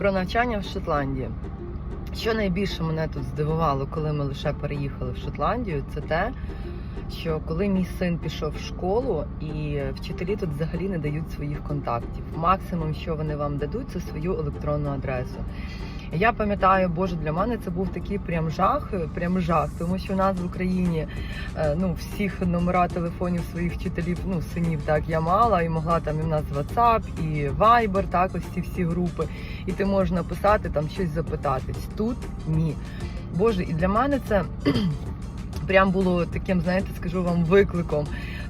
про навчання в Шотландії. Що найбільше мене тут здивувало, коли ми лише переїхали в Шотландію, це те, що коли мій син пішов в школу, і вчителі тут взагалі не дають своїх контактів. Максимум, що вони вам дадуть, це свою електронну адресу. Я пам'ятаю, боже, для мене це був такий прям жах, прям жах, тому що у нас в Україні е, ну всіх номера телефонів своїх вчителів, ну синів так я мала, і могла там і в нас WhatsApp, і Viber, так ось ці всі групи. І ти можеш написати там щось запитатись. Тут ні. Боже, і для мене це прям було таким, знаєте, скажу вам, викликом.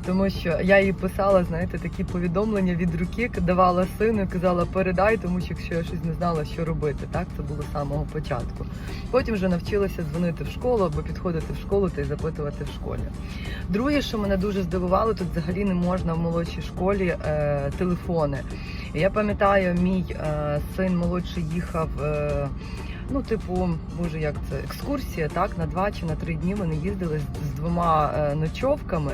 Тому що я їй писала, знаєте, такі повідомлення від руки, давала сину, казала, передай, тому що якщо я щось не знала, що робити, так це було з самого початку. Потім вже навчилася дзвонити в школу або підходити в школу та й запитувати в школі. Друге, що мене дуже здивувало, тут взагалі не можна в молодшій школі е, телефони. Я пам'ятаю, мій е, син молодший їхав. Е, Ну, типу, боже, як це екскурсія, так на два чи на три дні вони їздили з, з двома е, ночовками,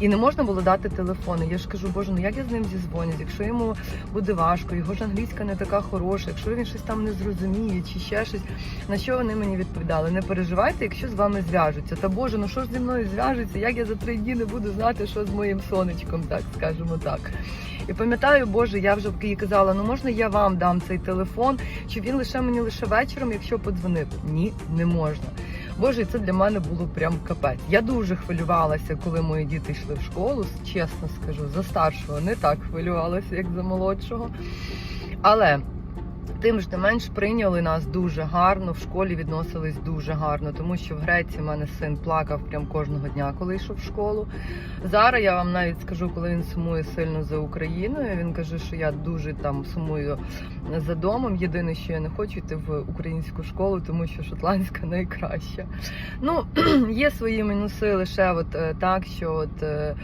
і не можна було дати телефони. Я ж кажу, боже, ну як я з ним зізвонюсь, якщо йому буде важко, його ж англійська не така хороша, якщо він щось там не зрозуміє, чи ще щось. На що вони мені відповідали? Не переживайте, якщо з вами зв'яжуться. Та боже, ну що ж зі мною зв'яжуться? Як я за три дні не буду знати, що з моїм сонечком, так скажемо так. І пам'ятаю, Боже, я вже їй казала, ну можна я вам дам цей телефон, чи він лише мені лише вечором, якщо подзвонити. Ні, не можна. Боже, це для мене було прям капець. Я дуже хвилювалася, коли мої діти йшли в школу, чесно скажу, за старшого не так хвилювалася, як за молодшого. Але тим ж не менш прийняли нас дуже гарно, в школі відносились дуже гарно, тому що в Греції в мене син плакав прям кожного дня, коли йшов в школу. Зараз я вам навіть скажу, коли він сумує сильно за Україною. Він каже, що я дуже там сумую за домом. Єдине, що я не хочу йти в українську школу, тому що шотландська найкраща. Ну, є свої мінуси лише от е, так, що от е,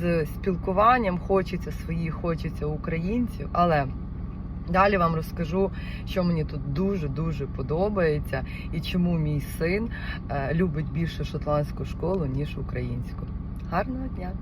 з спілкуванням хочеться свої, хочеться українців, але. Далі вам розкажу, що мені тут дуже дуже подобається, і чому мій син е, любить більше шотландську школу ніж українську. Гарного дня!